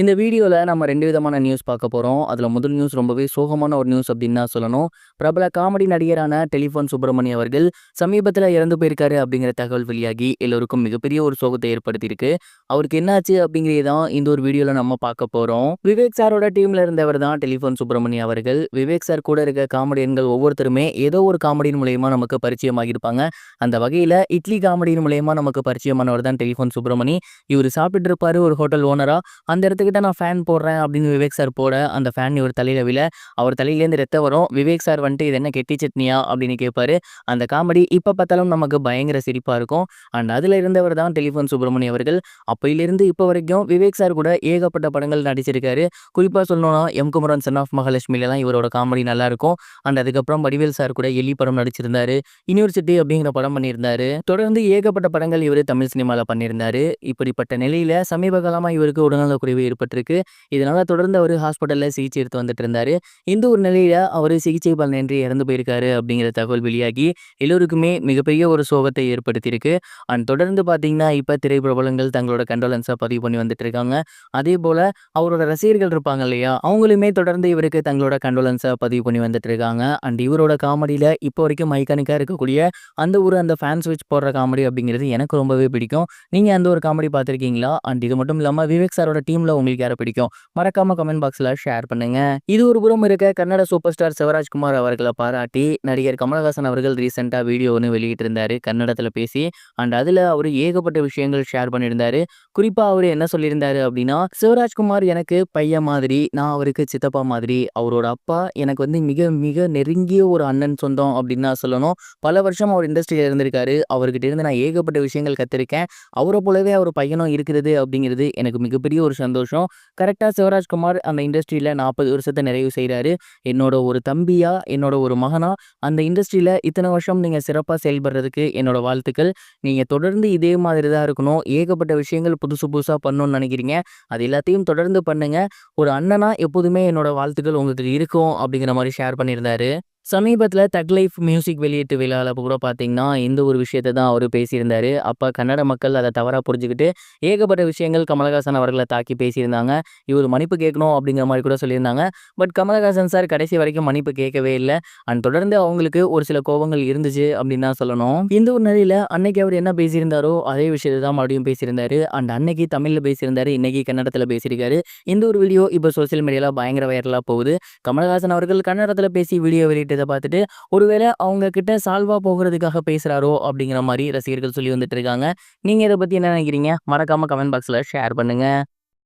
இந்த வீடியோவில் நம்ம ரெண்டு விதமான நியூஸ் பார்க்க போகிறோம் அதில் முதல் நியூஸ் ரொம்பவே சோகமான ஒரு நியூஸ் அப்படின்னு தான் சொல்லணும். பிரபல காமெடி நடிகரான டெலிஃபோன் சுப்பிரமணி அவர்கள் சமீபத்தில் இறந்து போயிருக்காரு அப்படிங்கிற தகவல் வெளியாகி எல்லோருக்கும் மிகப்பெரிய ஒரு சோகத்தை ஏற்படுத்தியிருக்கு. அவருக்கு என்னாச்சு அப்படிங்கிறத தான் இந்த ஒரு வீடியோவில் நம்ம பார்க்க போகிறோம் விவேக் சாரோட டீமில் இருந்தவர் தான் டெலிஃபோன் சுப்பிரமணி அவர்கள். விவேக் சார் கூட இருக்க காமெடியன்கள் ஒவ்வொருத்தருமே ஏதோ ஒரு காமெடியின் மூலயமா நமக்கு பரிச்சயமாகியிருப்பாங்க. அந்த வகையில் இட்லி காமெடியின் மூலயமா நமக்கு பரிச்சயமானவர் தான் டெலிஃபோன் சுப்பிரமணி. இவரு சாப்பிட்டுட்டு இருப்பாரு ஒரு ஹோட்டல் ஓனராக அந்த இடத்துக்கு இடத்துக்கிட்ட நான் ஃபேன் போடுறேன் அப்படின்னு விவேக் சார் போட, அந்த ஃபேன் இவர் தலையில விழ, அவர் தலையிலேருந்து ரத்தம் வரும். விவேக் சார் வந்துட்டு இது என்ன கெட்டி சட்னியா அப்படின்னு கேட்பாரு. அந்த காமெடி இப்போ பார்த்தாலும் நமக்கு பயங்கர சிரிப்பாக இருக்கும். அண்ட் அதில் இருந்தவர் தான் டெலிஃபோன் சுப்பிரமணியம் அவர்கள். அப்பயிலிருந்து இப்போ வரைக்கும் விவேக் சார் கூட ஏகப்பட்ட படங்கள் நடிச்சிருக்காரு. குறிப்பாக சொல்லணும்னா எம். குமரன் சன் ஆஃப் மகாலட்சுமிலலாம் இவரோட காமெடி நல்லாயிருக்கும் அண்ட் அதுக்கப்புறம் வடிவேல் சார் கூட எலி படம் நடிச்சிருந்தாரு. யூனிவர்சிட்டி அப்படிங்கிற படம் பண்ணியிருந்தாரு. தொடர்ந்து ஏகப்பட்ட படங்கள் இவர் தமிழ் சினிமாவில் பண்ணியிருந்தாரு. இப்படிப்பட்ட நிலையில் சமீப காலமாக இவருக்கு உடல்நலக்குறைவு ஏற்பட்டிருக்கு. இதனால தொடர்ந்து அவர் ஹாஸ்பிட்டலில் சிகிச்சை எடுத்து வந்துட்டு இருந்தாரு. இந்த ஒரு நிலையில அவர் சிகிச்சை பலனின்றி இறந்து போயிருக்காரு அப்படிங்கிற தகவல் வெளியாகி எல்லோருக்குமே மிகப்பெரிய ஒரு சோகத்தை ஏற்படுத்தியிருக்கு. அண்ட் தொடர்ந்து பார்த்தீங்கன்னா, இப்போ திரைப்பிரபலங்கள் தங்களோட கண்டோலன்ஸாக பதிவு பண்ணி வந்துட்டு இருக்காங்க. அதே போல் அவரோட ரசிகர்கள் இருப்பாங்க இல்லையா? அவங்களுமே தொடர்ந்து இவருக்கு தங்களோட கண்டோலன்ஸாக பதிவு பண்ணி வந்துட்டு இருக்காங்க. அண்ட் இவரோட காமெடியில் இப்போ வரைக்கும் மைக்கானிக்காக இருக்கக்கூடிய அந்த ஒரு அந்த ஃபேன் ஸ்விட்ச் போடுற காமெடி அப்படிங்கிறது எனக்கு ரொம்பவே பிடிக்கும். நீங்கள் அந்த ஒரு காமெடி பார்த்துருக்கீங்களா அண்ட் இது மட்டும் இல்லாமல் விவேக் சாரோட டீமில் உங்களுக்கு யாரை பிடிக்கும்? மறக்காம கமெண்ட் பாக்ஸ்ல ஷேர் பண்ணுங்க. இது ஒரு புறம் இருக்க கன்னட சூப்பர் ஸ்டார் சிவராஜ்குமார் அவர்களை பாராட்டி நடிகர் கமலஹாசன் அவர்கள் ரீசென்ட்டா வீடியோ ஒண்ணு வெளியிட்டிருந்தாரு. கன்னடத்துல பேசி. அண்ட் அதுல அவர் ஏகப்பட்ட விஷயங்கள் ஷேர் பண்ணியிருந்தாரு. குறிப்பா அவர் என்ன சொல்லியிருந்தாரு அப்படின்னா, சிவராஜ்குமார் எனக்கு பையன் மாதிரி. நான் அவருக்கு சித்தப்பா மாதிரி. அவரோட அப்பா எனக்கு வந்து மிக மிக நெருங்கிய ஒரு அண்ணன் சொந்தம் அப்படின்னு நான் சொல்லணும். பல வருஷம் அவர் இண்டஸ்ட்ரியில் இருந்திருக்காரு. அவர்கிட்ட இருந்து நான் ஏகப்பட்ட விஷயங்கள் கத்துருக்கேன். அவரை போலவே அவர் பையனும் இருக்கிறது அப்படிங்கிறது எனக்கு மிகப்பெரிய ஒரு சந்தோஷம். கரெக்ட்டா சிவராஜ்குமார் அந்த இண்டஸ்ட்ரியில் நாற்பது வருஷத்தை நிறைவு செய்கிறாரு என்னோட ஒரு தம்பியா, என்னோட ஒரு மகனா அந்த இண்டஸ்ட்ரியில் இத்தனை வருஷம் நீங்கள் சிறப்பாக செயல்படுறதுக்கு என்னோட வாழ்த்துக்கள். நீங்கள் தொடர்ந்து இதே மாதிரி தான் இருக்கணும். ஏகப்பட்ட விஷயங்கள் புதுசு புதுசாக பண்ணணும்னு நினைக்கிறீங்க. அது எல்லாத்தையும் தொடர்ந்து பண்ணுங்கள் ஒரு அண்ணனாக எப்போதுமே என்னோட வாழ்த்துக்கள் உங்களுக்கு இருக்கும் அப்படிங்கிற மாதிரி ஷேர் பண்ணியிருந்தாரு. சமீபத்தில் தக் லைஃப் மியூசிக் வெளியீட்டு விழாவில் கூட பார்த்தீங்கன்னா, இந்த ஒரு விஷயத்தை தான் அவர் பேசியிருந்தார் அப்போ கன்னட மக்கள் அதை தவறாக புரிஞ்சுக்கிட்டு ஏகப்பட்ட விஷயங்கள் கமலஹாசன் அவர்களை தாக்கி பேசியிருந்தாங்க. இவர் மன்னிப்பு கேட்கணும் அப்படிங்கிற மாதிரி கூட சொல்லியிருந்தாங்க. பட் கமலஹாசன் சார் கடைசி வரைக்கும் மன்னிப்பு கேட்கவே இல்லை அண்ட் தொடர்ந்து அவங்களுக்கு ஒரு சில கோபங்கள் இருந்துச்சு அப்படின்னு தான் சொல்லணும். இந்த ஒரு நிலையில் அன்னைக்கு அவர் என்ன பேசியிருந்தாரோ, அதே விஷயத்தை தான் மறுபடியும் பேசியிருந்தார் அண்ட் அன்னைக்கு தமிழில் பேசியிருந்தார் இன்னைக்கு கன்னடத்தில் பேசியிருக்காரு. இந்த ஒரு வீடியோ இப்போ சோசியல் மீடியாவில் பயங்கர வைரலாக போகுது. கமலஹாசன் அவர்கள் கன்னடத்தில் பேசி வீடியோ இதை பார்த்துட்டு, ஒருவேளை அவங்க கிட்ட சால்வா போகிறதுக்காக பேசுறாரோ அப்படிங்கிற மாதிரி ரசிகர்கள் சொல்லி வந்துட்டு இருக்காங்க. நீங்க இதை பத்தி என்ன நினைக்கிறீங்க? மறக்காம கமெண்ட் பாக்ஸ்ல ஷேர் பண்ணுங்க.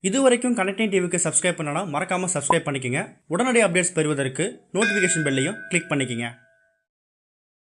இதுவரைக்கும் கனெக்டிங் டிவிக்கு சப்ஸ்கிரைப் பண்ணனா மறக்காம சப்ஸ்கிரைப் பண்ணிக்கோங்க உடனடி அப்டேட்ஸ் பெறுவதற்கு நோட்டிஃபிகேஷன் பெல்லையும் கிளிக் பண்ணிக்கங்க.